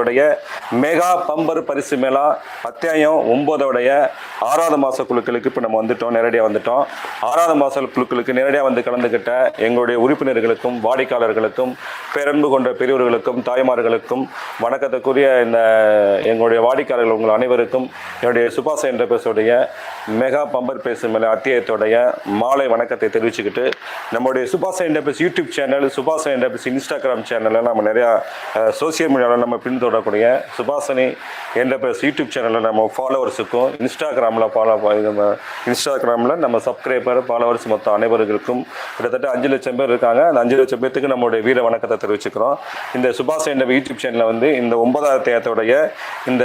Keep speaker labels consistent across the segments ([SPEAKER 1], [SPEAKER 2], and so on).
[SPEAKER 1] உடைய mega bumper பரிசு மேளா அத்தியாயம் ஒன்பதோடைய ஆறாவது மாத குழுக்களுக்கு இப்போ நம்ம வந்துட்டோம் நேரடியாக வந்துட்டோம். ஆறாவது மாத குழுக்களுக்கு நேரடியாக வந்து கலந்துக்கிட்ட எங்களுடைய உறுப்பினர்களுக்கும் வாடிக்கையாளர்களுக்கும் பேரன்பு கொண்ட பெரியவர்களுக்கும் தாய்மார்களுக்கும் வணக்கத்துக்குரிய இந்த எங்களுடைய வாடிக்கையாளர்கள் உங்கள் அனைவருக்கும் என்னுடைய சுபாஷ் என்ற பேசுடைய மெகா பம்பர் பேசு மேலே அத்தியாயத்தோடைய மாலை வணக்கத்தை தெரிவிச்சுக்கிட்டு நம்முடைய சுபாஷ் என்டர்பிரைஸ் யூடியூப் சேனல் சுபாஷ் என்டர்பிரைஸ் இன்ஸ்டாகிராம் சேனலில் நம்ம நிறையா சோசியல் மீடியாவில் நம்ம பின்தொடரக்கூடிய சுபாசனி என்ற பேர் யூடியூப் சேனலில் நம்ம ஃபாலோவர்ஸுக்கும் இன்ஸ்டாகிராமில் ஃபாலோ நம்ம இன்ஸ்டாகிராமில் நம்ம சப்ஸ்கிரைபர் ஃபாலோவர்ஸ் மொத்தம் அனைவர்களுக்கும் கிட்டத்தட்ட அஞ்சு லட்சம் பேர் இருக்காங்க. அந்த அஞ்சு லட்சம் பேத்துக்கு நம்மளுடைய வீர வணக்கத்தை தெரிவிச்சுக்கிறோம். இந்த சுபாசனி என்ற யூடியூப் சேனலில் வந்து இந்த ஒன்பதாவது தேயத்தோடைய இந்த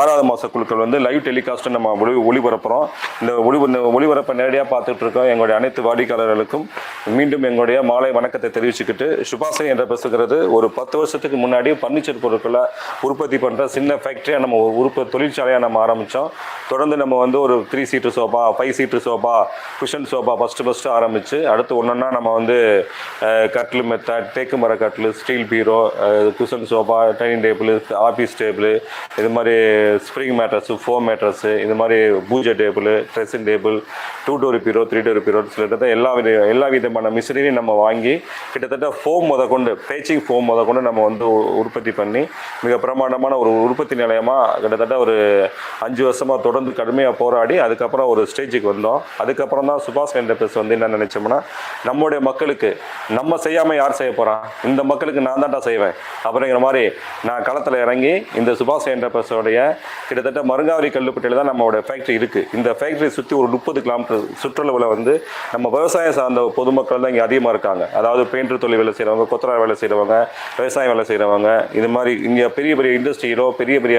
[SPEAKER 1] ஆறாவது மாத குழுக்கள் வந்து லைவ் டெலிகாஸ்ட்டு நம்ம ஒளி ஒளிபரப்புகிறோம் இந்த ஒளி ஒளிபரப்பை நேரடியாக பார்த்துட்டு இருக்கோம். எங்களுடைய அனைத்து வாடிக்கையாளர்களுக்கும் மீண்டும் எங்களுடைய மாலை வணக்கத்தை தெரிவிச்சுக்கிட்டு சுபாசனி என்ற பேசுகிறது ஒரு பத்து வருஷத்துக்கு முன்னாடி பர்னிச்சர் பொருட்களை உற்பத்தி பண்ணுற சின்ன ஃபேக்ட்ரியாக நம்ம ஒரு உறுப்பு தொழிற்சாலையாக நம்ம ஆரம்பித்தோம் தொடர்ந்து நம்ம வந்து ஒரு three seat sofa five seat sofa cushion sofa first first ஆரம்பித்து அடுத்து ஒன்றா நம்ம வந்து கட்டில் மெத்தட் தேக்கு மர கட்டில் ஸ்டீல் பீரோ cushion sofa dining table office table இது மாதிரி ஸ்ப்ரிங் மேட்ரஸு ஃபோம் மேட்ரஸு இது மாதிரி பூஜை table dressing table two door பீரோ த்ரீ டோர் பீரோ சொல்லிட்டு எல்லா வித எல்லா விதமான மிஷினரியும் நம்ம வாங்கி கிட்டத்தட்ட ஃபோம் முத கொண்டு பேச்சிங் ஃபோம் முத கொண்டு நம்ம வந்து உற்பத்தி பண்ணி மிக பிரமாண்டமான ஒரு உற்பத்தி நிலையமாக கிட்டத்தட்ட ஒரு அஞ்சு வருஷமாக தொடர்ந்து கடுமையாக போராடி அதுக்கப்புறம் ஒரு ஸ்டேஜுக்கு வந்தோம். அதுக்கப்புறம் தான் சுபாஷ் என்டர்பிரைஸ் வந்து என்ன நினச்சோம்னா நம்முடைய மக்களுக்கு நம்ம செய்யாமல் யார் செய்ய போகிறான் இந்த மக்களுக்கு நான் தான்டா செய்வேன். அப்படிங்கிற மாதிரி நான் களத்தில் இறங்கி இந்த சுபாஷ் என்டர்பிரைஸோடைய கிட்டத்தட்ட மருங்காவரி கல்லுப்பட்டியில் தான் நம்மளோட ஃபேக்ட்ரி இருக்குது இந்த ஃபேக்ட்ரியை சுற்றி ஒரு முப்பது கிலோமீட்டர் சுற்றுலாவில் வந்து நம்ம விவசாயம் சார்ந்த பொதுமக்கள் தான் இங்கே அதிகமாக இருக்காங்க. அதாவது பெயிண்டர் தொழில் வேலை செய்கிறவங்க கொத்தரா வேலை செய்கிறவங்க விவசாயம் வேலை செய்கிறவங்க இது மாதிரி இங்கே பெரிய பெரிய இண்டஸ்ட்ரி ஹீரோ பெரிய பெரிய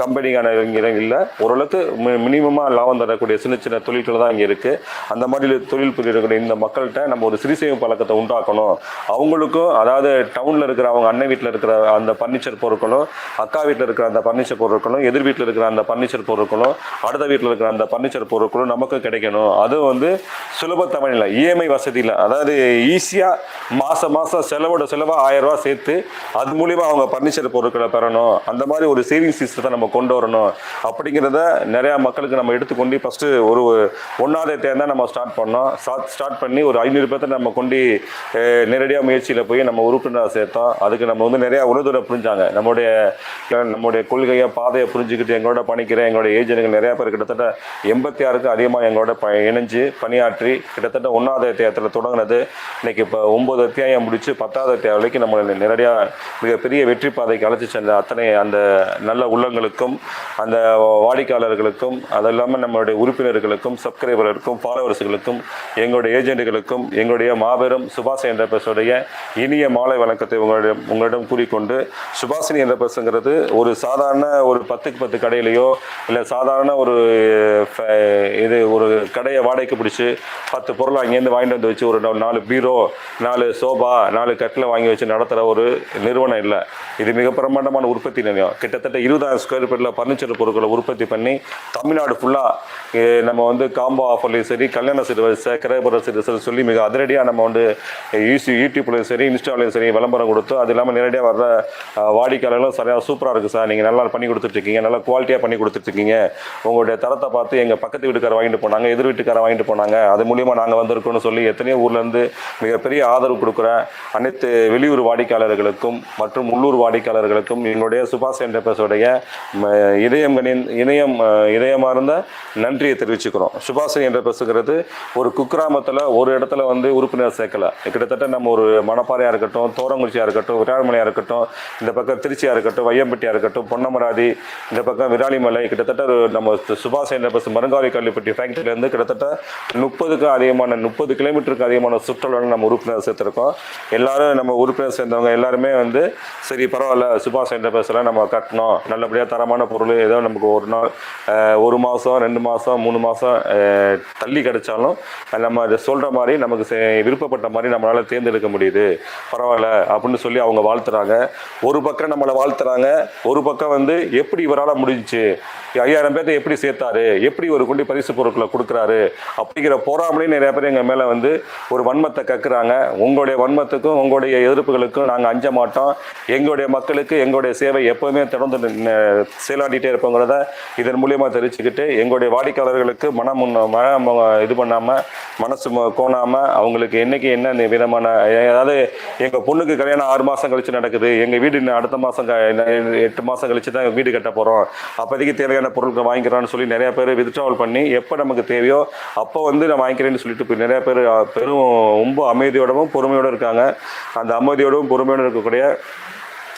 [SPEAKER 1] கம்பெனிக்கான இங்கே இல்லை ஓரளவுக்கு மினிமமாக லாபம் தரக்கூடிய சின்ன சின்ன தொழில்கள் தான் இங்கே இருக்குது அந்த மாதிரி தொழில் புரியக்கூடிய இந்த மக்கள்கிட்ட நம்ம ஒரு சிறுசேவை பழக்கத்தை உண்டாக்கணும். அவங்களுக்கும் அதாவது டவுனில் இருக்கிற அவங்க அண்ணன் வீட்டில் இருக்கிற அந்த பர்னிச்சர் பொருட்களும் அக்கா வீட்டில் இருக்கிற அந்த பர்னிச்சர் பொருட்களும் எதிர் வீட்டில் இருக்கிற அந்த பர்னிச்சர் பொருட்களும் அடுத்த வீட்டில் இருக்கிற அந்த பர்னிச்சர் பொருட்களும் நமக்கும் கிடைக்கணும். அது வந்து சுலப தமிழில் இஎம்ஐ வசதியில் அதாவது ஈஸியாக மாதம் மாதம் செலவோட செலவாக ஆயிரம் ரூபா சேர்த்து அது மூலிமா அவங்க பர்னிச்சர் பொருட்களை பெறணும். அந்த மாதிரி ஒரு சேவிங் சிஸ்டத்தை நம்ம கொண்டு வரணும். அப்படிங்கிறத நிறையா மக்களுக்கு நம்ம எடுத்துக்கொண்டு ஃபஸ்ட்டு ஒரு ஒன்றாவது தேர்ந்தா நம்ம ஸ்டார்ட் பண்ணோம். ஸ்டார்ட் ஸ்டார்ட் பண்ணி ஒரு ஐநூறு பேர்த்தை நம்ம கொண்டு நேரடியாக முயற்சியில் போய் நம்ம உறுப்பினராக சேர்த்தோம். அதுக்கு நம்ம வந்து நிறையா உணர்துரை புரிஞ்சாங்க. நம்மளுடைய நம்முடைய கொள்கையை பாதையை புரிஞ்சுக்கிட்டு எங்களோட பணிக்கிற எங்களோட ஏஜென்ட்கள் நிறையா பேர் கிட்டத்தட்ட எண்பத்தி ஆறுக்கு அதிகமாக எங்களோட ப இணைஞ்சு பணியாற்றி கிட்டத்தட்ட ஒன்றாவது அத்தியாயத்தில் தொடங்கினது. இன்னைக்கு இப்போ ஒம்பது அத்தியாயம் முடிச்சு பத்தாவது அத்தியாயம் வரைக்கும் நம்மளை நேரடியாக மிகப்பெரிய வெற்றி பாதைக்கு அழைச்சி சென்ற அத்தனை அந்த அந்த நல்ல உள்ளங்களுக்கும் அந்த வாடிக்கையாளர்களுக்கும் அது இல்லாமல் நம்மளுடைய உறுப்பினர்களுக்கும் சப்ஸ்கிரைபர்களுக்கும் ஃபாலோவர்ஸுகளுக்கும் எங்களுடைய ஏஜென்ட்டுகளுக்கும் எங்களுடைய மாபெரும் சுபாஷ் என்ற பேசுடைய இனிய மாலை வணக்கத்தை உங்களிடம் உங்களிடம் கூறிக்கொண்டு சுபாஷினி என்ற பேசுங்கிறது ஒரு சாதாரண ஒரு பத்துக்கு பத்து கடையிலையோ இல்லை சாதாரண ஒரு இது ஒரு கடையை வாடகைக்கு பிடிச்சி பத்து பொருள் அங்கேருந்து வாங்கிட்டு வந்து வச்சு ஒரு நாலு பீரோ நாலு சோபா நாலு கட்டில் வாங்கி வச்சு நடத்துகிற ஒரு நிறுவனம் இல்லை. இது மிக பிரமாண்டமான உற்பத்தி நிலையம் கிட்டத்தட்ட இருபதாயிரம் ஸ்கொயர் ஃபீட்டில் ஃபர்னிச்சர் பொருட்களை உற்பத்தி பண்ணி தமிழ்நாடு ஃபுல்லாக நம்ம வந்து காம்போ ஆஃபர்லையும் சரி கல்யாண சிறுவரிசை கிரகபுர சிறுவரிசை சொல்லி மிக அதிரடியாக நம்ம வந்து யூசி யூடியூப்லையும் சரி இன்ஸ்டாலையும் சரி விளம்பரம் கொடுத்து அது இல்லாமல் நேரடியாக வர்ற வாடிக்கையாளர்களும் சரியாக சூப்பராக இருக்குது சார். நீங்கள் நல்லா பண்ணி கொடுத்துட்ருக்கீங்க நல்லா குவாலிட்டியாக பண்ணி கொடுத்துட்ருக்கீங்க உங்களுடைய தரத்தை பார்த்து எங்கள் பக்கத்து வீட்டுக்காரர் வாங்கிட்டு போனாங்க எதிர் வீட்டுக்காரர் வாங்கிட்டு போனாங்க. அது மூலியமாக நாங்கள் வந்திருக்கோம்னு சொல்லி எத்தனையோ ஊர்லேருந்து மிகப்பெரிய ஆதரவு கொடுக்குற அனைத்து வெளியூர் வாடிக்கையாளர்களுக்கும் மற்றும் உள்ளூர் வாடிக்கையாளர்களுக்கும் எங்களுடைய சுபாஷ் என்டர்பிரைஸோடைய ம, இதயங்களின் இதயம் அஹ், இதயமார்ந்த நன்றியை தெரிவிச்சுக்கிறோம். சுபாஷ் என்டர்பிரைஸுங்கிறது ஒரு குக்கிராமத்தில் ஒரு இடத்துல வந்து உறுப்பினர் சேர்க்கல. கிட்டத்தட்ட நம்ம ஒரு மணப்பாறையாக இருக்கட்டும் தோரங்குறிச்சியாக இருக்கட்டும் விராலிமலையாக இருக்கட்டும் இந்த பக்கம் திருச்சியாக இருக்கட்டும் வையம்பட்டியாக இருக்கட்டும் பொன்னமராதி இந்த பக்கம் விராலிமலை கிட்டத்தட்ட ஒரு நம்ம சுபாஷ் என்டர்பிரைஸ் மருங்காவி கல்விப்பட்டி ஃபேக்ட்ரியிலேருந்து கிட்டத்தட்ட முப்பதுக்கு அதிகமான முப்பது கிலோமீட்டருக்கு அதிகமான சுற்றுலாவில் நம்ம உறுப்பினர் சேர்த்துருக்கோம். எல்லாரும் நம்ம உறுப்பினர் சேர்ந்தவங்க எல்லாருமே வந்து சரி பரவாயில்ல சுபாஷ் என்டர்பிரைஸில் நம்ம கட்டணும். நல்லபடியாக தரமான பொருள் ஏதோ நமக்கு ஒரு நாள் ஒரு மாதம் ரெண்டு மாதம் மூணு மாதம் தள்ளி கிடைச்சாலும் நம்ம அதை சொல்கிற மாதிரி நமக்கு செ- விருப்பப்பட்ட மாதிரி நம்மளால் தேர்ந்தெடுக்க முடியுது. பரவாயில்ல அப்படின்னு சொல்லி அவங்க வாழ்த்துறாங்க. ஒரு பக்கம் நம்மளை வாழ்த்துறாங்க. ஒரு பக்கம் வந்து எப்படி இவரால் முடிஞ்சுச்சு? ஐயாயிரம் பேர்த்த எப்படி சேர்த்தாரு? எப்படி ஒரு குண்டி பரிசு பொருட்களை கொடுக்குறாரு? அப்படிங்கிற போராமலே நிறைய பேர் எங்கள் மேலே வந்து ஒரு வன்மத்தை கக்குறாங்க. உங்களுடைய வன்மத்துக்கும் உங்களுடைய எதிர்ப்புகளுக்கும் நாங்கள் அஞ்ச மாட்டோம். எங்களுடைய மக்களுக்கு எங்களுடைய சேவை எப்போ எப்போதுமே தொடர்ந்து செயலாண்டிகிட்டே இருப்போங்கிறத இதன் மூலியமாக தெரிவிச்சுக்கிட்டு எங்களுடைய வாடிக்கையாளர்களுக்கு மனம் முன்ன- மனம் இது பண்ணாமல் மனசு ம- கோணாமல் அவங்களுக்கு என்னைக்கு என்ன விதமான அதாவது எங்கள் பொண்ணுக்கு கல்யாணம் ஆறு மாதம் கழித்து நடக்குது எங்கள் வீடு அடுத்த மாதம் எட்டு மாதம் கழித்து தான் வீடு கட்ட போகிறோம் அப்போதைக்கு தேவையான பொருட்கள் வாங்கிக்கிறான்னு சொல்லி நிறையா பேர் வித்ட்ராவல் பண்ணி எப்போ நமக்கு தேவையோ அப்போ வந்து நான் வாங்கிக்கிறேன்னு சொல்லிட்டு போய் நிறைய பேர் பெரும் ரொம்ப அமைதியோடவும் பொறுமையோடு இருக்காங்க. அந்த அமைதியோடவும் பொறுமையோடு இருக்கக்கூடிய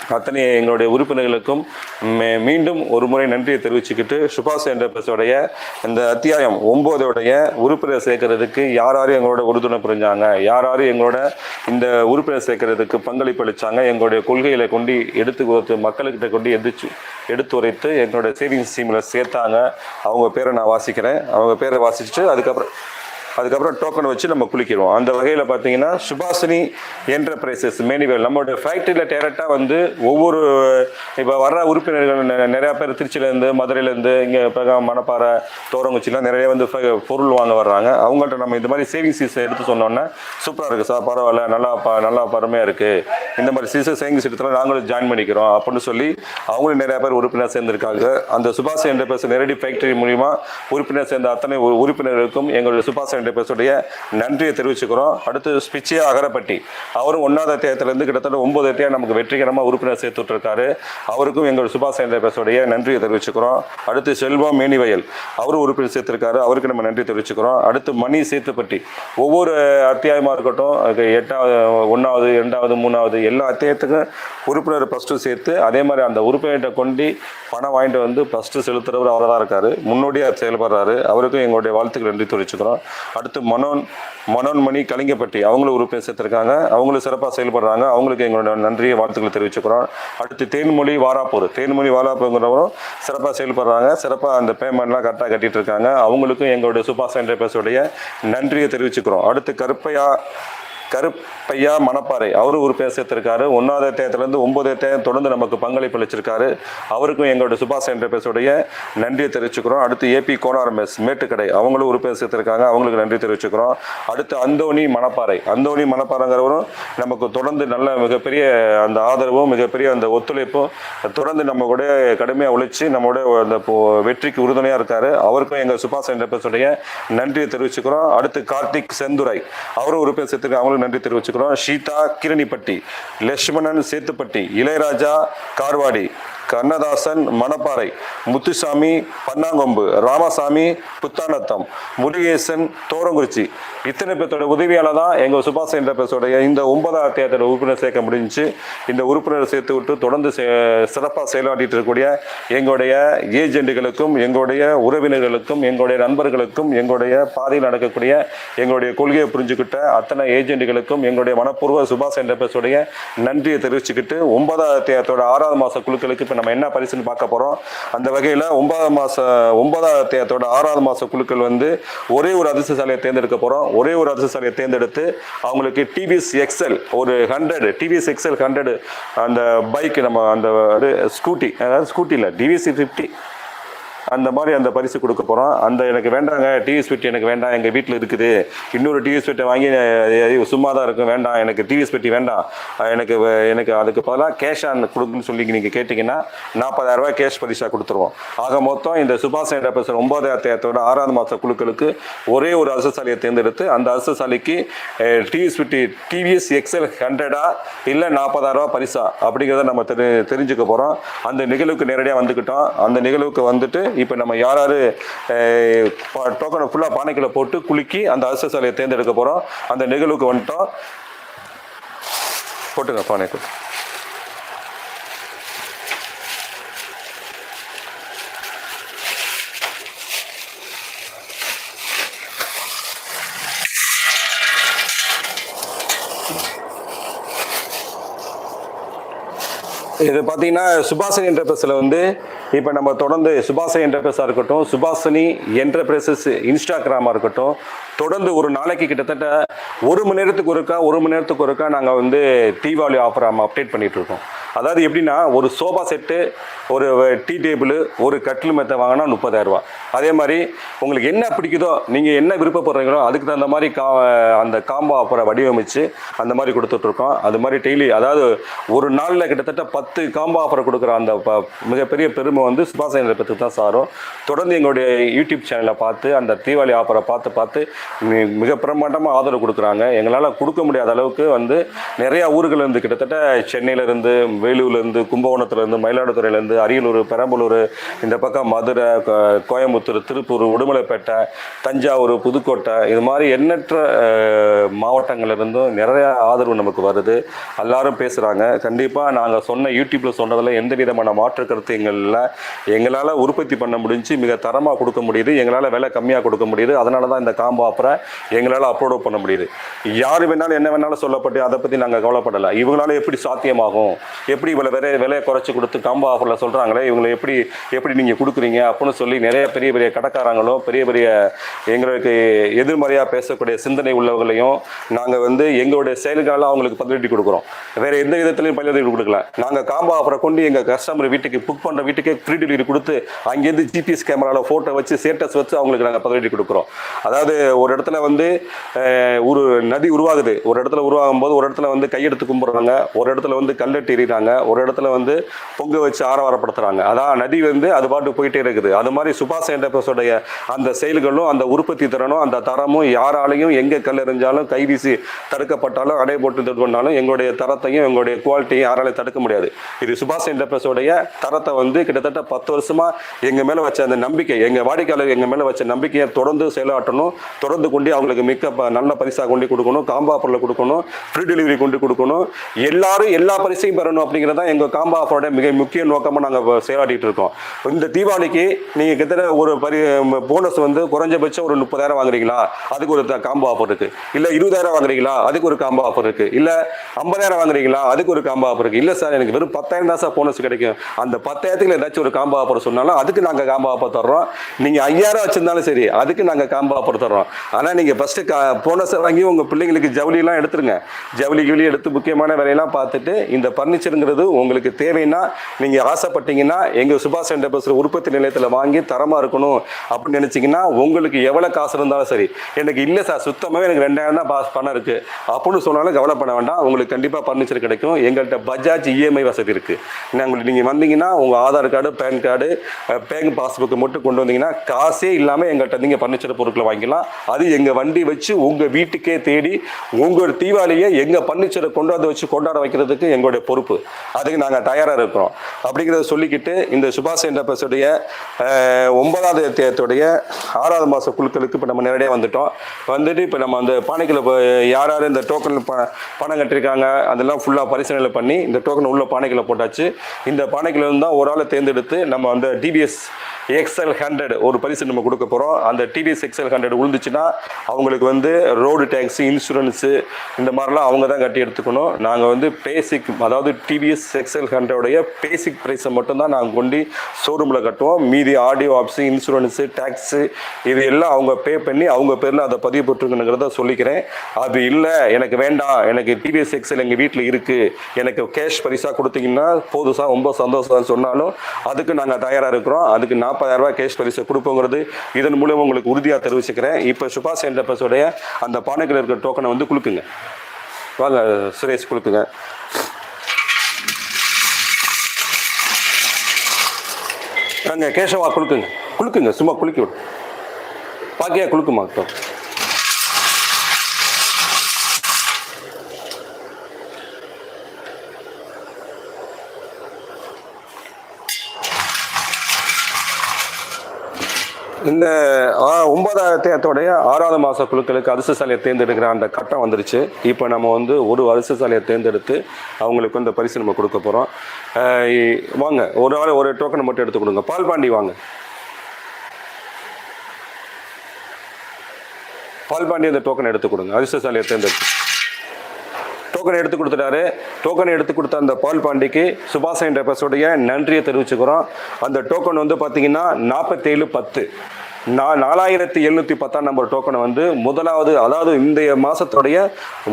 [SPEAKER 1] அத்தனை எங்களுடைய உறுப்பினர்களுக்கும் மே- மீண்டும் ஒரு முறை நன்றியை தெரிவிச்சுக்கிட்டு சுபாஷ் என்டர்பிரைஸோடைய இந்த அத்தியாயம் ஒம்போதோடைய உறுப்பினர் சேர்க்கறதுக்கு யார் யார் எங்களோட உறுதுணை புரிஞ்சாங்க? யார் யார் எங்களோட இந்த உறுப்பினர் சேர்க்கறதுக்கு பங்களிப்பு அளித்தாங்க எங்களுடைய கொள்கைகளை கொண்டு எடுத்து கொடுத்து மக்கள்கிட்ட கொண்டு எதிர்த்து எடுத்து உரைத்து எங்களோட சேவிங்ஸ் ஸ்கீமில் சேர்த்தாங்க. அவங்க பேரை நான் வாசிக்கிறேன். அவங்க பேரை வாசிச்சுட்டு அதுக்கப்புறம் அதுக்கப்புறம் டோக்கன் வச்சு நம்ம குளிக்கிறோம் அந்த வகையில் பார்த்தீங்கன்னா சுபாஷினி என்டர்பிரைசஸ் மேனிவேல் நம்மளுடைய ஃபேக்ட்ரியில் டேரெக்டாக வந்து ஒவ்வொரு இப்போ வர்ற உறுப்பினர்கள் நிறையா பேர் திருச்சியிலேருந்து மதுரையிலேருந்து இங்கே இப்போ மணப்பாறை தோரங்குச்சிலாம் நிறைய வந்து ஃப- பொருள் வாங்க வர்றாங்க. அவங்கள்ட்ட நம்ம இந்த மாதிரி சேவிங் சீஸ் எடுத்து சொன்னோன்னே சூப்பராக இருக்குது சார் பரவாயில்ல நல்லா ப நல்லா பருமையாக இருக்குது இந்த மாதிரி சீசர் சேவிங்ஸ் எடுத்துல நாங்களும் ஜாயின் பண்ணிக்கிறோம் அப்படின்னு சொல்லி அவங்களும் நிறையா பேர் உறுப்பினர் சேர்ந்திருக்காங்க. அந்த சுபாஷ் என்டர்பிரைஸ் நேரடி ஃபேக்ட்ரி மூலிமா உறுப்பினர் சேர்ந்த அத்தனை உறுப்பினர்களுக்கும் எங்களுடைய சுபாஷ் என்டர்பிரைஸுடைய நன்றியை தெரிவிச்சுக்கிறோம். அடுத்து ஸ்பிச்சே அகரப்பட்டி. அவரும் ஒன்றாவது தேர்தலேருந்து கிட்டத்தட்ட ஒன்பது அத்தியாயம் நமக்கு வெற்றிகரமாக உறுப்பினர் சேர்த்து விட்டுருக்காரு. அவருக்கும் எங்கள் சுபாஷ் சந்திர பேசுடைய நன்றியை தெரிவிச்சுக்கிறோம். அடுத்து செல்வம் மேனிவயல். அவரும் உறுப்பினர் சேர்த்திருக்காரு அவருக்கு நம்ம நன்றி தெரிவிச்சுக்கிறோம். அடுத்து மணி சேத்துப்பட்டி. ஒவ்வொரு அத்தியாயமாக இருக்கட்டும் எட்டாவது ஒன்றாவது ரெண்டாவது மூணாவது எல்லா அத்தியாயத்துக்கும் உறுப்பினர் ஃபஸ்ட்டு சேர்த்து அதே மாதிரி அந்த உறுப்பினர்கிட்ட கொண்டு பணம் வாங்கிட்டு வந்து ஃபஸ்ட்டு செலுத்துகிறவர் அவராக தான் இருக்கார். முன்னோடியாக செயல்படுறாரு. அவருக்கும் எங்களுடைய வாழ்த்துக்கள் நன்றி தெரிவிச்சுக்கிறோம். அடுத்து மனோன் மனோன்மணி கலிங்கப்பட்டி. அவங்களும் உறுப்பை சேர்த்துருக்காங்க. அவங்களும் சிறப்பாக செயல்படுறாங்க. அவங்களுக்கு எங்களோட நன்றியை வாழ்த்துக்களை தெரிவிச்சுக்கிறோம். அடுத்து தேன்மொழி வாராப்பூர். தேன்மொழி வாராப்பூங்கிறவரும் சிறப்பாக செயல்படுறாங்க. சிறப்பாக அந்த பேமெண்ட்லாம் கரெக்டாக கட்டிகிட்டு இருக்காங்க அவங்களுக்கும் எங்களுடைய சுபாஷ் என்டர்பிரைஸோடைய நன்றியை தெரிவிச்சுக்கிறோம். அடுத்து கருப்பையா கருப் கருப்பையா மணப்பாறை. அவரும் உறுப்பினர் சேர்த்திருக்காரு ஒன்றாவது தேதியிலேருந்து ஒன்பது தேதி தொடர்ந்து நமக்கு பங்களிப்பு அளிச்சிருக்காரு. அவருக்கும் எங்களுடைய சுபாஷ் என்ற பேசுடைய நன்றியை தெரிவிச்சுக்கிறோம். அடுத்து ஏபி கோனார்மெஸ் மேட்டுக்கடை. அவங்களும் உறுப்பினர் சேர்த்திருக்காங்க அவங்களுக்கு நன்றி தெரிவிச்சுக்கிறோம். அடுத்து அந்தோணி மணப்பாறை. அந்தோணி மணப்பாறைங்கிறவரும் நமக்கு தொடர்ந்து நல்ல மிகப்பெரிய அந்த ஆதரவும் மிகப்பெரிய அந்த ஒத்துழைப்பும் தொடர்ந்து நம்ம கூட கடுமையாக உழைச்சி நம்மளோட அந்த வெற்றிக்கு உறுதுணையாக இருக்காரு. அவருக்கும் எங்கள் சுபாஷ் என்ற பேசுடைய நன்றியை தெரிவிச்சுக்கிறோம். அடுத்து கார்த்திக் செந்துரை. அவரும் உறுப்பினர் சேர்த்துருக்கு அவங்களுக்கு நன்றி தெரிவிச்சுக்கிறோம் ஷீதா கிரணிப்பட்டி லட்சுமணன் சேத்துப்பட்டி இளையராஜா கார்வாடி. கண்ணதாசன் மணப்பாறை முத்துசாமி பன்னாங்கொம்பு ராமசாமி புத்தானத்தம் முருகேசன் தோரங்குறிச்சி. இத்தனை பேர்த்தோட உதவியால தான் எங்கள் சுபாஷ் என்டர்பிரைஸோடைய இந்த ஒன்பதாம் தேர்தல் உறுப்பினர் சேர்க்க முடிஞ்சு இந்த உறுப்பினர் சேர்த்து விட்டு தொடர்ந்து சிறப்பாக செயலாற்றிட்டு இருக்கக்கூடிய எங்களுடைய ஏஜெண்டுகளுக்கும் எங்களுடைய உறவினர்களுக்கும் எங்களுடைய நண்பர்களுக்கும் எங்களுடைய பாதையில் நடக்கக்கூடிய எங்களுடைய கொள்கையை புரிஞ்சுக்கிட்ட அத்தனை ஏஜெண்டுகளுக்கும் எங்களுடைய மனப்பூர்வ சுபாஷ் என்டர்பிரைஸோடைய நன்றியை தெரிவிச்சுக்கிட்டு ஒன்பதாம் அத்தியாயத்தோட ஆறாவது மாத குழுக்களுக்கு இப்போ நம்ம என்ன பரிசுன்னு பார்க்க போகிறோம் அந்த வகையில் ஒன்பதாம் மாத ஒன்பதாம் தேத்தோட ஆறாவது மாத குழுக்கள் வந்து ஒரே ஒரு அதிர்ஷ்டசாலையை தேர்ந்தெடுக்க போகிறோம் ஒரே ஒரு அதிர்ஷ்டசாலையை தேர்ந்தெடுத்து அவங்களுக்கு டிவிஎஸ் எக்ஸல் ஒரு ஹண்ட்ரடு டிவிஎஸ் எக்ஸல் ஹண்ட்ரடு அந்த பைக் நம்ம அந்த ஸ்கூட்டி அதாவது ஸ்கூட்டி இல்லை டிவிஎஸ் ஃபிஃப்டி அந்த மாதிரி அந்த பரிசு கொடுக்க போகிறோம் அந்த எனக்கு வேண்டாங்க டிவிஎஸ் பெட்டி எனக்கு வேண்டாம் எங்கள் வீட்டில் இருக்குது. இன்னொரு டிவிஎஸ் பெட்டி வாங்கி சும்மா தான் இருக்கும் வேண்டாம். எனக்கு டிவிஎஸ் பெட்டி வேண்டாம். எனக்கு எனக்கு அதுக்கு பதிலாக கேஷ் ஆன் கொடுக்குன்னு சொல்லி நீங்கள் கேட்டிங்கன்னா நாற்பதாயிரரூபா கேஷ் பரிசாக கொடுத்துருவோம். ஆக மொத்தம் இந்த சுபாஷ் என்டர்பிரைஸ் ஒன்பதாயிரத்தி அத்தியாயத்தோட ஆறாவது மாத குழுக்களுக்கு ஒரே ஒரு அரசசாலையை தேர்ந்தெடுத்து அந்த அரசசாலைக்கு டிவிஎஸ் பெட்டி டிவிஎஸ் எக்ஸல் ஹண்ட்ரடா இல்லை நாற்பதாயிரரூபா பரிசா அப்படிங்கிறத நம்ம தெரி தெரிஞ்சுக்க போகிறோம் அந்த நிகழ்வுக்கு நேரடியாக வந்துக்கிட்டோம் அந்த நிகழ்வுக்கு வந்துட்டு இப்போ நம்ம யார் யார் டோக்கனை ஃபுல்லாக பானைக்கில் போட்டு குலுக்கி அந்த அரசுசாலியை தேர்ந்தெடுக்க போகிறோம் அந்த நிகழ்வுக்கு வந்துட்டோம் போட்டுங்க பானைக்கு இது பார்த்தீங்கன்னா சுபாஷினி என்டர்பிரைஸில் வந்து இப்போ நம்ம தொடர்ந்து சுபாஷினி என்டர்பிரைஸாக இருக்கட்டும் சுபாஷினி என்டர்பிரைசஸ் இன்ஸ்டாகிராமாக இருக்கட்டும் தொடர்ந்து ஒரு நாளைக்கு கிட்டத்தட்ட ஒரு மணி நேரத்துக்கு ஒருக்கா ஒரு மணி நேரத்துக்கு ஒருக்கா நாங்கள் வந்து தீபாவளி ஆஃபர் நம்ம அப்டேட் பண்ணிகிட்ருக்கோம் இருக்கோம். அதாவது எப்படின்னா ஒரு சோஃபா செட்டு ஒரு டீ டேபிள் ஒரு கட்டில் மெத்த வாங்கினா முப்பதாயிரரூபா அதே மாதிரி உங்களுக்கு என்ன பிடிக்குதோ நீங்கள் என்ன விருப்பப்படுறீங்களோ அதுக்கு தகுந்த மாதிரி கா அந்த காம்போ ஆஃபரை வடிவமைச்சு அந்த மாதிரி கொடுத்துட்ருக்கோம். அது மாதிரி டெய்லி அதாவது ஒரு நாளில் கிட்டத்தட்ட பத்து காம்போ ஆஃபர் கொடுக்குற அந்த ப- மிகப்பெரிய பெருமை வந்து சுபாசன் பற்றி தான் சாரும். தொடர்ந்து எங்களுடைய யூடியூப் சேனலை பார்த்து அந்த தீபாவளி ஆஃபரை பார்த்து பார்த்து மிக பிரம்மாண்டமாக ஆதரவு கொடுக்குறாங்க. எங்களால் கொடுக்க முடியாத அளவுக்கு வந்து நிறையா ஊர்கள்லேருந்து கிட்டத்தட்ட சென்னையிலேருந்து வேலூர்லேருந்து கும்பகோணத்துலேருந்து மயிலாடுதுறையிலேருந்து அரியலூர் பெரம்பலூர் இந்த பக்கம் மதுரை கோயம்புத்தூர் திருப்பூர் உடுமலைப்பேட்டை தஞ்சாவூர் புதுக்கோட்டை இது மாதிரி எண்ணற்ற மாவட்டங்கள்லேருந்தும் நிறைய ஆதரவு நமக்கு வருது. எல்லாரும் பேசுகிறாங்க கண்டிப்பாக நாங்கள் சொன்ன யூடியூப்பில் சொன்னதில் எந்த விதமான மாற்று கருத்து எங்களில் எங்களால் உற்பத்தி பண்ண முடிஞ்சு மிக தரமாக கொடுக்க முடியுது. எங்களால் விலை கம்மியாக கொடுக்க முடியுது. அதனால தான் இந்த காம்போ ஆஃபரை எங்களால் அப்லோட் பண்ண முடியுது. யார் வேணாலும் என்ன வேணாலும் சொல்லப்பட்டு அதை பற்றி நாங்கள் கவலைப்படலை. இவங்களால எப்படி சாத்தியமாகும்? எப்படி இவ்வளோ விலை விலையை குறைச்சி கொடுத்து காம்போ ஆஃபரில் சொல்கிறாங்களே இவங்களை எப்படி எப்படி நீங்கள் கொடுக்குறீங்க அப்படின்னு சொல்லி நிறைய பெரிய பெரிய கடைக்காரங்களும் பெரிய பெரிய எங்களுக்கு எதிர்மறையாக பேசக்கூடிய சிந்தனை உள்ளவர்களையும் நாங்கள் வந்து எங்களுடைய செயல்களால் அவங்களுக்கு பதிலடி கொடுக்குறோம். வேறு எந்த விதத்துலையும் பதிலடி கொடுக்கல நாங்கள் காம்போ ஆஃபரை கொண்டு எங்கள் கஸ்டமர் வீட்டுக்கு புக் பண்ணுற வீட்டுக்கே ஃப்ரீ டெலிவரி கொடுத்து அங்கேருந்து ஜிபிஎஸ் கேமராவில் ஃபோட்டோ வச்சு ஸ்டேட்டஸ் வச்சு அவங்களுக்கு நாங்கள் பதிலடி கொடுக்குறோம். அதாவது ஒரு இடத்துல வந்து ஒரு நதி உருவாகுது. ஒரு இடத்துல உருவாகும் போது ஒரு இடத்துல வந்து கையெடுத்து கும்பிட்றாங்க. ஒரு இடத்துல வந்து கல்லெட்டு எறிகிறாங்க. ஒரு இடத்துல வந்து பொங்க வச்சு ஆரவாரப்படுத்துறாங்க. அதான் நதி வந்து அது பாட்டு போயிட்டே இருக்குது. அது மாதிரி சுபாஷ் என்டர்பிரைஸோடைய அந்த செயல்களும் அந்த உற்பத்தி திறனும் அந்த தரமும் யாராலையும் எங்கே கல் எறிஞ்சாலும் கைவீசி தடுக்கப்பட்டாலும் அடை போட்டு இது பண்ணாலும் எங்களுடைய தரத்தையும் எங்களுடைய குவாலிட்டியும் யாராலையும் தடுக்க முடியாது. இது சுபாஷ் என்டர்பிரைஸோடைய தரத்தை வந்து கிட்டத்தட்ட பத்து வருஷமாக எங்கள் மேலே வச்ச அந்த நம்பிக்கை எங்கள் வாடிக்கையாளர் எங்கள் மேலே வச்ச நம்பிக்கையை தொடர்ந்து செயலாற்றணும் தொடர்ந்து கொண்டு அவங்களுக்கு மிக்க நல்ல பரிசா கொண்டு கொடுக்கணும் காம்பா பொருளை கொடுக்கணும் ஃப்ரீ டெலிவரி கொண்டு கொடுக்கணும். எல்லாரும் எல்லா பரிசையும் பெறணும் அப்படிங்கிறது தான் எங்கள் காம்பா ஆஃபரோட மிக முக்கிய நோக்கமாக நாங்கள் வ- செயலாடிட்டு இருக்கோம். இந்த தீபாவளிக்கு நீங்கள் கிட்டத்தட்ட ஒரு பரி போனஸ் வந்து குறைஞ்சபட்சம் ஒரு முப்பதாயிரம் வாங்குறீங்களா? அதுக்கு ஒரு காம்போ ஆஃபர் இருக்கு. இல்ல இருபதாயிரம் வாங்குறீங்களா? அதுக்கு ஒரு காம்போ ஆஃபர் இருக்கு. இல்ல ஐம்பதாயிரம் வாங்குறீங்களா? அதுக்கு ஒரு காம்போ ஆஃபர் இருக்கு. இல்ல சார் எனக்கு வெறும் பத்தாயிரம் தான் சார் போனஸ் கிடைக்கும். அந்த பத்தாயிரத்துக்கு ஏதாச்சும் ஒரு காம்போ ஆஃபர் சொன்னாலும் அதுக்கு நாங்க காம்போ ஆஃபர் தர்றோம். நீங்க ஐயாயிரம் வச்சிருந்தாலும் சரி அதுக்கு நாங்க காம்போ ஆஃபர் தர்றோம். ஆனா நீங்க ஃபர்ஸ்ட் போனஸ் வாங்கி உங்க பிள்ளைங்களுக்கு ஜவுளி எல்லாம் எடுத்துருங்க. ஜவுளி கிவுளி எடுத்து முக்கியமான வேலையெல்லாம் பார்த்துட்டு இந்த பர்னிச்சர் பர்னிச்சருங்கிறது உங்களுக்கு தேவைன்னா நீங்க ஆசைப்பட்டீங்கன்னா எங்க சுபாஷ் சென்டர் பஸ் உற்பத்தி நிலையத்துல வாங்கி தரமா இருக்கணும் அப்படின்னு நினைச்சீங்கன்னா உங்களுக்கு எவ்வளவு காசு இருந்தாலும் சரி எனக்கு இல்ல சார் சுத்தமாவே எனக்கு ரெண்டாயிரம் தான் பாஸ் பணம் இருக்கு. அப்படின்னு சொன்னாலும் கவலை பண்ண வேண்டாம். உங்களுக்கு கண்டிப்பா பர்னிச்சர் கிடைக்கும். எங்கள்கிட்ட பஜாஜ் இஎம்ஐ வசதி இருக்கு. நாங்கள் நீங்க வந்தீங்கன்னா உங்க Aadhaar card PAN card bank passbook மட்டும் கொண்டு வந்தீங்கன்னா காசே இல்லாம எங்கள்கிட்ட நீங்க பர்னிச்சர் பொருட்களை வாங்கிக்கலாம். அது எங்க வண்டி வச்சு உங்க வீட்டுக்கே தேடி உங்க தீபாவளியை எங்க பர்னிச்சரை கொண்டாந்து வச்சு கொண்டாட வைக்கிறதுக்கு எங்களுடைய பொறுப்பு. அதுக்கு நாங்கள் தயாராக இருக்கிறோம். அப்படிங்கிறத சொல்லிக்கிட்டு இந்த சுபாஷ் என்டர்பிரைஸுடைய ஒன்பதாவது தேதியுடைய ஆறாவது மாத குழுக்களுக்கு இப்போ நம்ம நேரடியாக வந்துட்டோம். வந்துட்டு இப்போ நம்ம அந்த பானைக்குள்ள இப்போ யார் யார் இந்த டோக்கன் ப பணம் கட்டியிருக்காங்க அதெல்லாம் ஃபுல்லாக பரிசீலனை பண்ணி இந்த டோக்கன் உள்ள பானைக்குள்ள போட்டாச்சு. இந்த பானைக்குள்ள தான் ஒரு ஆளை தேர்ந்தெடுத்து நம்ம அந்த டிபிஎஸ் எக்ஸ்எல் ஹண்ட்ரட் ஒரு பரிசு நம்ம கொடுக்க போகிறோம் அந்த டிவிஎஸ் எக்ஸ்எல் ஹண்ட்ரட் விழுந்துச்சுன்னா அவங்களுக்கு வந்து ரோடு டேக்ஸு இன்சூரன்ஸு இந்த மாதிரிலாம் அவங்க தான் கட்டி எடுத்துக்கணும். நாங்கள் வந்து பேசிக் அதாவது டிவிஎஸ் எக்ஸ்எல் ஹண்ட்ரடோடைய பேசிக் ப்ரைஸை மட்டும்தான் நாங்கள் கொண்டு ஷோரூமில் கட்டுவோம். மீதி ஆடியோ ஆப்ஸு இன்சூரன்ஸு டேக்ஸு இது எல்லாம் அவங்க பே பண்ணி அவங்க பேரில் அதை பதிவு போட்டுருக்குங்கிறத சொல்லிக்கிறேன். அது இல்லை எனக்கு வேண்டாம். எனக்கு டிவிஎஸ் எக்ஸ்எல் எங்கள் வீட்டில் இருக்குது எனக்கு கேஷ் பரிசாக கொடுத்தீங்கன்னா போதும் சார் ரொம்ப சந்தோஷம் சொன்னாலும் அதுக்கு நாங்கள் தயாராக இருக்கிறோம். அதுக்கு நான் ரூபாய் கேஷ் பரிசு கொடுப்போங்கிறது இதன் மூலம் உங்களுக்கு உறுதியாக தெரிவிச்சுக்கிறேன். இப்போ சுபாஷ் என்டர்பிரைஸோடைய அந்த பானைக்கில் இருக்கிற டோக்கனை வந்து கொடுக்குங்க. வாங்க சுரேஷ் கொடுக்குங்க. அங்கே கேஷவா கொடுக்குங்க. கொடுக்குங்க சும்மா குளிக்க விடு. பாக்கியா குலுக்குமா இந்த ஆ- ஒன்பதாயிரத்தி ஆறாவது மாத குழுக்களுக்கு அதிர்ஷ்டசாலியை தேர்ந்தெடுக்கிற அந்த கட்டம் வந்துருச்சு. இப்போ நம்ம வந்து ஒரு அதிர்ஷ்டசாலியை தேர்ந்தெடுத்து அவங்களுக்கு இந்த பரிசு நம்ம கொடுக்க போகிறோம் வாங்க ஒரு ஆள் ஒரு டோக்கனை மட்டும் எடுத்து கொடுங்க. பால்பாண்டி வாங்க. பால்பாண்டி அந்த டோக்கன் எடுத்து கொடுங்க. அதிர்ஷ்டசாலியை தேர்ந்தெடுத்து. டோக்கன் எடுத்து கொடுத்துட்டாரு. டோக்கன் எடுத்து கொடுத்த அந்த பால் பாண்டிக்கு சுபாஷ் என்ற நன்றியை தெரிவிச்சுக்கிறோம். அந்த டோக்கன் வந்து பார்த்தீங்கன்னா நாற்பத்தேழு பத்து. நான் நாலாயிரத்தி எழுநூற்றி பத்தாம் நம்பர் டோக்கனை வந்து முதலாவது அதாவது இந்த மாதத்துடைய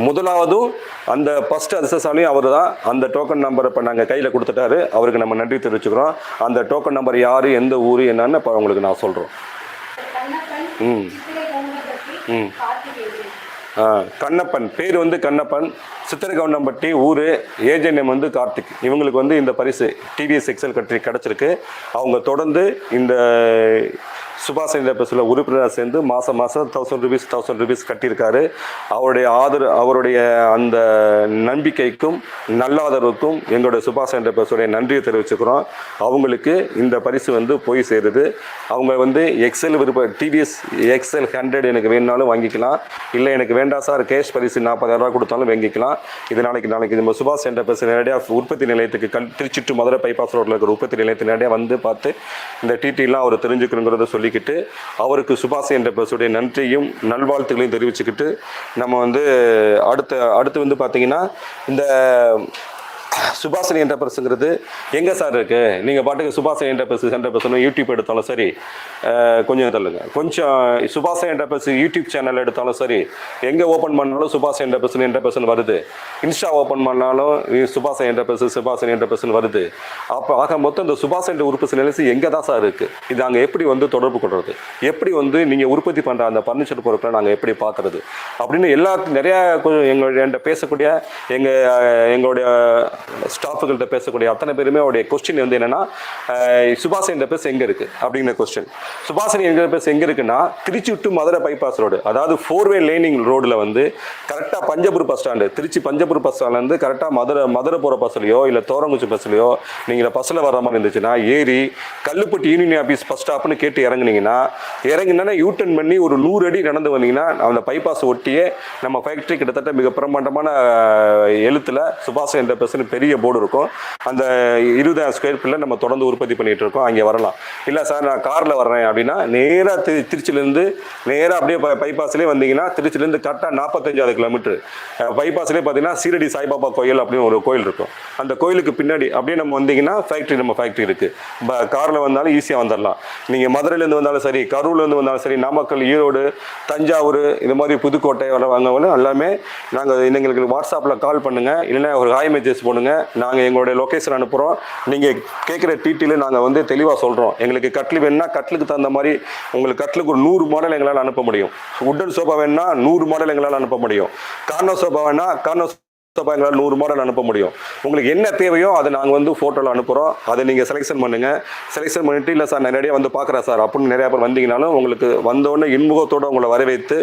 [SPEAKER 1] முதலாவதும் அந்த ஃபஸ்ட் அதிர்ஷ்டசாலியும் அவர் தான் அந்த டோக்கன் நம்பர் இப்போ நாங்கள் கையில் கொடுத்துட்டாரு. அவருக்கு நம்ம நன்றி தெரிவிச்சுக்கிறோம். அந்த டோக்கன் நம்பர் யார் எந்த ஊர் என்னன்னு இப்போ உங்களுக்கு நான் சொல்கிறோம் ம். ம். கண்ணப்பன். பேர் வந்து கண்ணப்பன். சித்திரகவுண்டம்பட்டி ஊர். ஏஜென்ட் நேம் வந்து கார்த்திக். இவங்களுக்கு வந்து இந்த பரிசு டிவிஎஸ் எக்ஸல் கட்டி கிடச்சிருக்கு. அவங்க தொடர்ந்து இந்த சுபாஷ் சந்திர பஸ்ஸில் உறுப்பினராக சேர்ந்து மாதம் மாதம் தௌசண்ட் ருபீஸ் தௌசண்ட் ருபீஸ் கட்டியிருக்காரு. அவருடைய ஆதரவு அவருடைய அந்த நம்பிக்கைக்கும் நல்லாதரவுக்கும் எங்களுடைய சுபாஷ் சந்திர பேசுடைய நன்றியை தெரிவிச்சுக்கிறோம். அவங்களுக்கு இந்த பரிசு வந்து போய் சேருது. அவங்க வந்து எக்ஸல் விருப்ப டிவிஎஸ் எக்ஸல் ஹண்ட்ரட் எனக்கு வேணுனாலும் வாங்கிக்கலாம். இல்லை எனக்கு வேண்டாம் சார் கேஷ் பரிசு நாற்பதாயிரரூபா கொடுத்தாலும் வாங்கிக்கலாம். இது நாளைக்கு நாளைக்கு நம்ம சுபாஷ் என்ற பேச நேரடியாக உற்பத்தி நிலையத்துக்கு கல் திருச்சி மதுரை பைபாஸ் ரோட்டில் இருக்கிற உற்பத்தி நிலையத்தை நேரடியாக வந்து பார்த்து இந்த டிடிலாம் அவர் தெரிஞ்சுக்கணுங்கிறத சொல்லிக்கிட்டு அவருக்கு சுபாஷ் என்ற பஸ்ஸுடைய நன்றியும் நல்வாழ்த்துக்களையும் தெரிவிச்சுக்கிட்டு நம்ம வந்து அடுத்த அடுத்து வந்து பார்த்தீங்கன்னா இந்த சுபாஷினி என்டர்பிரஸ்ங்கிறது எங்கே சார் இருக்குது நீங்கள் பாட்டுக்கு சுபாஷினி என்டர்பிரஸ் என்டர்பிரஸ்னு யூடியூப் எடுத்தாலும் சரி கொஞ்சம் தள்ளுங்க. கொஞ்சம் சுபாஷ் என்டர்பிரஸ் யூடியூப் சேனல் எடுத்தாலும் சரி எங்கே ஓப்பன் பண்ணாலும் சுபாஷ் என்டர்பிரஸ்னு என்டர்பிரஸ்னு வருது. இன்ஸ்டா ஓப்பன் பண்ணாலும் சுபாஷ் என்டர்பிரஸ் சுபாஷினி என்டர்பிரஸ்னு வருது. அப்போ ஆக மொத்தம் இந்த சுபாஷ் என்ற உற்பத்தி நிலையம் எங்கே தான் சார் இருக்குது இது அங்கே எப்படி வந்து தொடர்பு கொள்வது எப்படி வந்து நீங்கள் உற்பத்தி பண்ணுற அந்த பர்னிச்சர் பொருட்களை நாங்கள் எப்படி பார்க்குறது அப்படின்னு எல்லா நிறையா கொஞ்சம் எங்களுடைய பேசக்கூடிய எங்கள் எங்களுடைய ஸ்டாஃபுகள்கிட்ட பேசக்கூடிய அத்தனை பேருமே அவருடைய கொஸ்டின் வந்து என்னன்னா அஹ், சுபாஷ் என்ற பேஸ் எங்கே இருக்குது அப்படிங்கிற கொஸ்டின் சுபாஷினி எங்கிற பேஸ் எங்கே இருக்குன்னா Trichy to Madurai bypass road அதாவது ஃபோர்வே லேனிங் ரோடில் வந்து கரெக்டாக Panjapur bus stand Trichy Panjapur bus ஸ்டாண்ட்லேருந்து கரெக்டாக மதுரை மதுரை போகிற பஸ்லையோ இல்லை தோரங்குச்சி பஸ்லையோ நீங்கள் பஸ்ஸில் வர மாதிரி இருந்துச்சுன்னா ஏறி கல்லுப்பட்டி யூனியன் ஆஃபீஸ் பஸ் ஸ்டாப்னு கேட்டு இறங்குனீங்கன்னா இறங்கினா யூட்டன் பண்ணி ஒரு நூறு அடி நடந்து வந்தீங்கன்னா அந்த பைபாஸ் ஒட்டியே நம்ம ஃபேக்ட்ரி கிட்டத்தட்ட மிக பிரம்மாண்டமான எழுத்தில் சுபாஷ் என்ற பஸ்ஸுன்னு பெரிய போர்டு இருக்கும். அந்த இருபதாயிரம் ஸ்கொயர் ஃபீட்டில் நம்ம தொடர்ந்து உற்பத்தி பண்ணிகிட்டு இருக்கோம். அங்கே வரலாம். இல்லை சார் நான் காரில் வர்றேன் அப்படின்னா நேராக திரு திருச்சிலேருந்து நேராக அப்படியே பைபாஸ்லேயே வந்தீங்கன்னா திருச்சிலேருந்து கரெக்டாக நாற்பத்தஞ்சாவது கிலோமீட்டர் பைபாஸ்லேயே பார்த்தீங்கன்னா சீரடி சாய்பாபா கோயில் அப்படின்னு ஒரு கோயில் இருக்கும். அந்த கோயிலுக்கு பின்னாடி அப்படியே நம்ம வந்தீங்கன்னா ஃபேக்ட்ரி நம்ம ஃபேக்ட்ரி இருக்குது காரில் வந்தாலும் ஈஸியாக வந்துடலாம் நீங்கள் மதுரையிலேருந்து வந்தாலும் சரி கரூர்லேருந்து வந்தாலும் சரி நாமக்கல் ஈரோடு தஞ்சாவூர் இது மாதிரி புதுக்கோட்டை வர வாங்கவங்களும் எல்லாமே நாங்கள் எங்களுக்கு வாட்ஸ்அப்பில் கால் பண்ணுங்கள் இல்லைன்னா ஒரு ஹாய் மெசேஜ் போடுங்க. நாங்கள் எங்களுடைய லொக்கேஷன் அனுப்புகிறோம் நீங்கள் கேட்குற டீட்டெயிலு நாங்கள் வந்து தெளிவாக சொல்கிறோம் எங்களுக்கு கட்லு வேணும்னா கட்லுக்கு தகுந்த மாதிரி உங்களுக்கு கட்லுக்கு ஒரு நூறு மாடல் எங்களால் அனுப்ப முடியும். உட்டன் சோஃபா வேணும்னா நூறு மாடல் எங்களால் அனுப்ப முடியும். கார்னோ சோஃபா வேணா கார்னோ மொத்தமாக எங்களால் நூறு மாடல் அனுப்ப முடியும். உங்களுக்கு என்ன தேவையோ அதை நாங்கள் வந்து ஃபோட்டோவில் அனுப்புகிறோம் அதை நீங்கள் செலெக்ஷன் பண்ணுங்கள் செலெக்ஷன் பண்ணிட்டு இல்லை சார் நான் நிறைய வந்து பார்க்குறேன் சார் அப்படின்னு நிறையா பேர் வந்தீங்கனாலும் உங்களுக்கு வந்தோடனே இன்முகத்தோடு உங்களை வரவேற்று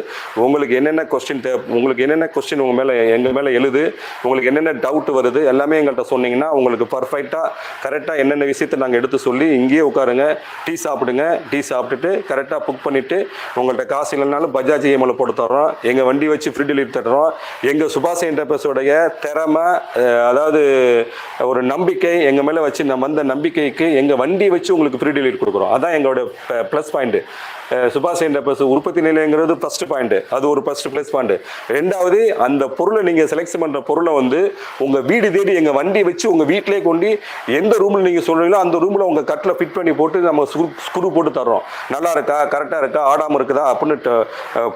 [SPEAKER 1] உங்களுக்கு என்னென்ன கொஸ்டின் தேவை உங்களுக்கு என்னென்ன கொஸ்டின் உங்கள் மேலே எங்கள் மேலே எழுது உங்களுக்கு என்னென்ன டவுட் வருது எல்லாமே எங்கள்கிட்ட சொன்னீங்கன்னா உங்களுக்கு பர்ஃபெக்டாக கரெக்டாக என்னென்ன விஷயத்தை நாங்கள் எடுத்து சொல்லி இங்கேயே உட்காருங்க. டீ சாப்பிடுங்க. டீ சாப்பிட்டுட்டு கரெக்டாக புக் பண்ணிவிட்டு உங்கள்கிட்ட காசு இல்லைனாலும் பஜாஜ் இஎம்எல் போட்டு தர்றோம். எங்கள் வண்டி வச்சு ஃப்ரீ டெலிவரி தர்றோம். எங்கள் சுபாஷ் என்டர்பிரைஸோடைய திறமை அதாவது ஒரு நம்பிக்கை எங்கள் மேலே வச்சு நம்ம வந்த நம்பிக்கைக்கு எங்கள் வண்டி வச்சு உங்களுக்கு ஃப்ரீ டெலிவரி கொடுக்குறோம். அதான் எங்களோட ப்ளஸ் பாயிண்ட்டு சுபாஷ் என்டர்பிரைஸ் உற்பத்தி நிலையங்கிறது ஃபஸ்ட்டு பாயிண்ட் அது ஒரு ஃபஸ்ட்டு ப்ளஸ் பாயிண்ட் ரெண்டாவது அந்த பொருளை நீங்கள் செலக்ட் பண்ணுற பொருளை வந்து உங்கள் வீடு தேடி எங்கள் வண்டி வச்சு உங்கள் வீட்டிலே கொண்டு எந்த ரூமில் நீங்கள் சொல்கிறீங்களோ அந்த ரூமில் உங்கள் கட்டில் ஃபிட் பண்ணி போட்டு நம்ம ஸ்க்ரூ போட்டு தர்றோம். நல்லா இருக்கா? கரெக்டாக இருக்கா? ஆடாமல் இருக்குதா? அப்படின்னு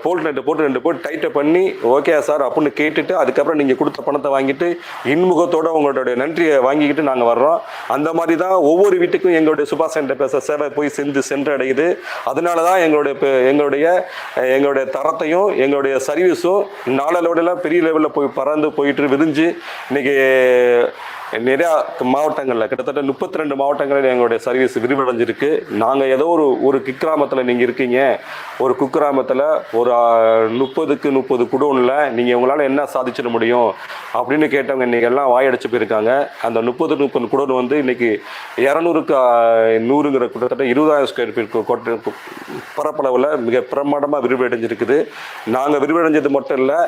[SPEAKER 1] போல்ட் நெட்டு போட்டு ரெண்டு போட்டு டைட்டை பண்ணி ஓகே சார் அப்படின்னு கேட்டுட்டு அதுக்கப்புறம் நீங்கள் கொடுத்த பணத்தை வாங்கிட்டு இன்முகத்தோடு உங்களுடைய நன்றியை வாங்கிக்கிட்டு நாங்கள் வர்றோம். அந்த மாதிரி தான் ஒவ்வொரு வீட்டுக்கும் எங்களுடைய சுபாஷ் சென்டர் பேச சேவை போய் சென்று சென்றடையுது. அதனால தான் எங்களுடைய எங்களுடைய எங்களுடைய தரத்தையும் எங்களுடைய சர்வீஸும் நாளளவுலாம் பெரிய லெவலில் போய் பறந்து போயிட்டு விரிஞ்சு இன்னைக்கு நிறையா மாவட்டங்களில் கிட்டத்தட்ட முப்பத்தி ரெண்டு மாவட்டங்களில் எங்களுடைய சர்வீஸ் விரிவடைஞ்சிருக்கு. நாங்கள் ஏதோ ஒரு ஒரு கிராமத்தில் நீங்கள் இருக்கீங்க. ஒரு குக்கிராமத்தில் ஒரு முப்பதுக்கு முப்பது குடோனில் நீங்கள் உங்களால் என்ன சாதிச்சிட முடியும் அப்படின்னு கேட்டவங்க இன்னைக்கு எல்லாம் வாயடிச்சு போயிருக்காங்க. அந்த முப்பது முப்பது குடோன் வந்து இன்றைக்கி இரநூறுக்கு நூறுங்கிற கிட்டத்தட்ட இருபதாயிரம் ஸ்கொயர் ஃபீட் கொட்ட பரப்பளவில் மிக பிரமாண்டமாக விரிவடைஞ்சிருக்குது. நாங்கள் விரிவடைஞ்சது மட்டும் இல்லை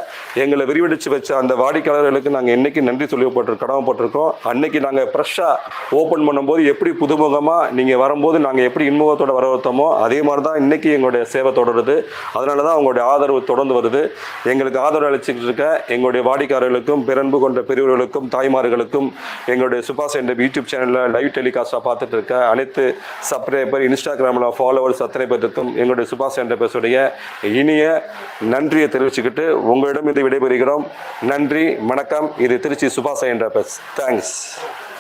[SPEAKER 1] எங்களை விரிவடைச்சு வச்ச அந்த வாடிக்கையாளர்களுக்கு நாங்கள் என்றைக்கு நன்றி சொல்லப்பட்டிருக்கோம் கடமைப்பட்டிருக்கோம் அன்னைக்கு நாங்கள் ஃப்ரெஷ்ஷாக ஓப்பன் பண்ணும்போது எப்படி புதுமுகமாக நீங்கள் வரும்போது நாங்கள் எப்படி இன்முகத்தோட வரவேற்றோமோ அதே மாதிரி தான் இன்றைக்கி எங்களுடைய சேவை தொடருது. அதனால தான் உங்களுடைய ஆதரவு தொடர்ந்து வருது. எங்களுக்கு ஆதரவு அளிச்சுட்டு இருக்க எங்களுடைய வாடிக்கையாளர்களுக்கும் பிறன்பு கொண்ட பெரியவர்களுக்கும் தாய்மார்களுக்கும் எங்களுடைய சுபாஷ் என்ற யூடியூப் சேனலில் லைவ் டெலிகாஸ்ட்டாக பார்த்துட்டு இருக்க அனைத்து சப்ஸ்கிரைபர் இன்ஸ்டாகிராமில் ஃபாலோவர்ஸ் அத்தனை பேருக்கும் எங்களுடைய சுபாஷ் என்ற பேசுடைய இனிய நன்றியை தெரிவிச்சுக்கிட்டு உங்களிடம் இது விடைபெறுகிறோம். நன்றி வணக்கம். இது திருச்சி சுபாஷ் என்ற பேஸ். Thanks guys.